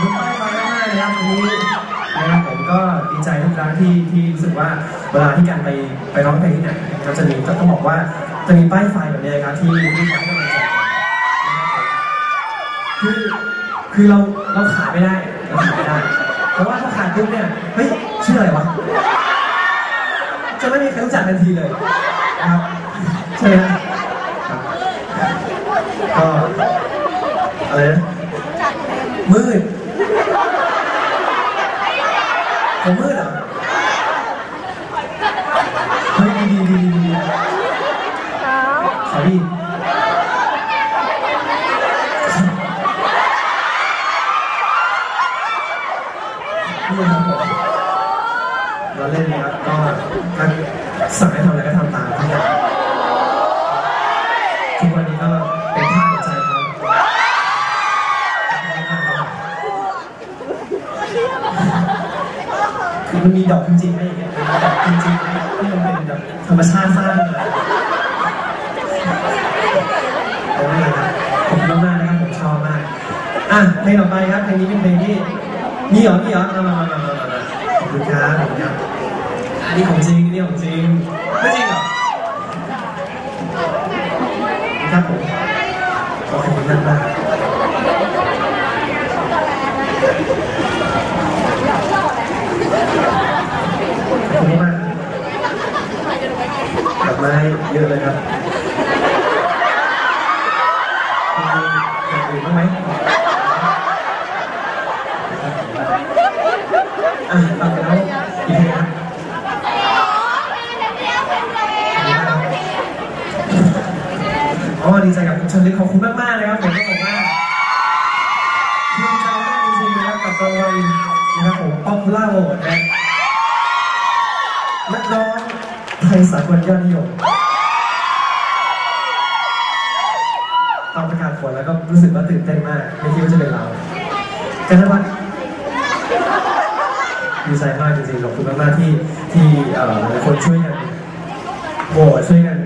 คุณป้ายไฟมากๆนะครับวันนี้นะครับผมก็ดีใจทุกครั้งที่ที่รู้สึกว่าเวลาที่การไปไปร้องเพลงที่ไหนก็จะมีก็ต้องบอกว่าจะมีป้ายไฟแบบนี้ครับที่ที่ทำให้กำลังใจกันนะครับผมคือคือเราเราขายไม่ได้เราขายไม่ได้ เพราะว่าถ้าขายปุ๊บเนี่ยเฮ้ยชื่ออะไรวะจะไม่มีใครรู้จักทันทีเลยนะครับใช่ไหมครับก็อะไรนะมืด ผมมืดเหรอเฮ้ยดีดีดีดีดีขอดีนี่ครับผมเราเล่นนะครับก็ถ้าสั่งให้ทำอะไรก็ทำตามทุกอย่างทุกวัน มันมีดอกจริงๆไหมอย่างเงี้ยดอกจริงๆไหมที่มันเป็นแบบธรรมชาติสร้างขึ้นมาโอ้ยครับขอบคุณมากๆนะครับผมชอบมาก อะเพลงต่อไปครับเพลงนี้เป็นเพลงที่นี่เหรอนี่เหรอมามามามามามาขอบคุณครับขอบคุณครับอันนี้ของจริงอันนี่ของจริงไม่จริงเหรอครับผมขอบคุณมากมากขอบคุณมากดอก ไม้เยอะเลยครับมีอย่างอื่นบ้างไหมอะเอาไปแล้วอีกเพลงครับอ๋อดีใจกับคุณชนลิศขอบคุณมากๆนะครับผมต้องบอกว่าภูมิใจมากจริงๆนะครับกับรางวัลนะครับผม Popular Award นะนักร้อง ทยสากลยอดนิยมตอนประกาศผลแล้วก็รู้สึกว่าตื่นเต้นมาก ไม่คิดว่าจะเป็นเรากันนวัฒน์ดีใจมากจริงๆขอบคุณมากๆที่ที่หลายคนช่วยกันโหวตช่วยกัน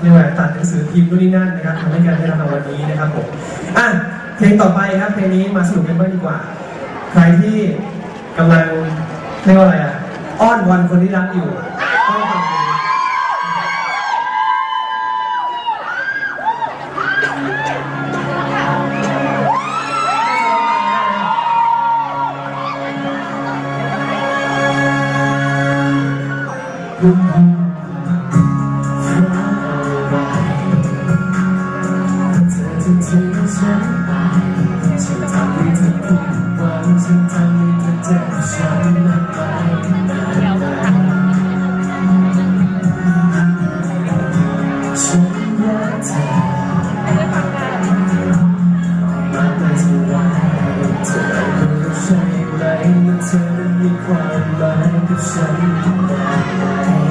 เรียกว่าตัดหนังสือพิมพ์นู่นนี่นั่นนะครับทำให้การได้รับรางวัลนี้นะครับผมอะเพลงต่อไปครับเพลงนี้มาสนุกกันบ้างดีกว่า ใครที่กำลังเรียกว่าอะไรอะอ้อนวันคนที่รักอยู่ เธ นั้นมีความ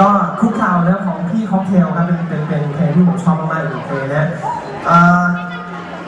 ก็คุกเข่านะของพี่ค็อกเทลครับเป็นเป็นเป็นเพลงที่ผมชอบมากๆอีกเพลงนะ